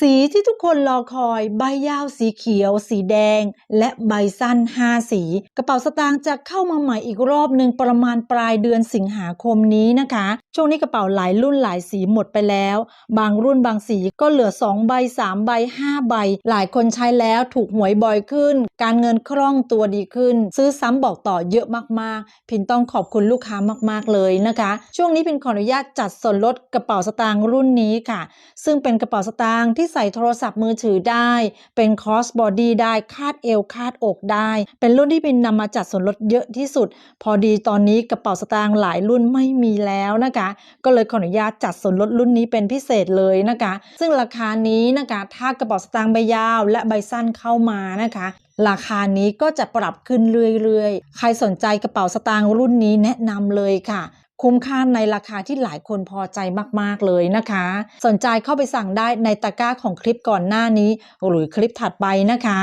สีที่ทุกคนรอคอย ใบยาวสีเขียว สีแดง และใบสั้น 5 สี กระเป๋าสตางค์จะเข้ามาใหม่อีกรอบหนึ่งประมาณปลายเดือนสิงหาคมนี้นะคะ ช่วงนี้กระเป๋าหลายรุ่นหลายสีหมดไปแล้ว บางรุ่นบางสีก็เหลือ 2 ใบ 3 ใบ 5 ใบ หลายคนใช้แล้วถูกหวยบ่อยขึ้น การเงินคล่องตัวดีขึ้น ซื้อซ้ำบอกต่อเยอะมากๆ พินต้องขอบคุณลูกค้ามากๆเลยนะคะ ช่วงนี้พินขออนุญาตจัดส่วนลดกระเป๋าสตางค์รุ่นนี้ค่ะ ซึ่งเป็นกระเป๋าสตางค์ที่ใส่โทรศัพท์มือถือได้ เป็นคอสบอดี้ได้คาดเอวคาดอกได้ เป็นรุ่นที่พินนำมาจัดส่วนลดเยอะที่สุด พอดีตอนนี้กระเป๋าสตางค์หลายรุ่นไม่มีแล้วนะคะ ก็เลยขออนุญาตจัดส่วนลดรุ่นนี้เป็นพิเศษเลยนะคะ ซึ่งราคานี้นะคะถ้ากระเป๋าสตางค์ใบยาว และใบสั้นเข้ามานะคะราคานี้ก็จะปรับขึ้นเรื่อยๆ ใครสนใจกระเป๋าสตางค์รุ่นนี้แนะนำเลยค่ะ คุ้มค่าในราคาที่หลายคนพอใจมากๆเลยนะคะ สนใจเข้าไปสั่งได้ในตะกร้าของคลิปก่อนหน้านี้ หรือคลิปถัดไปนะคะ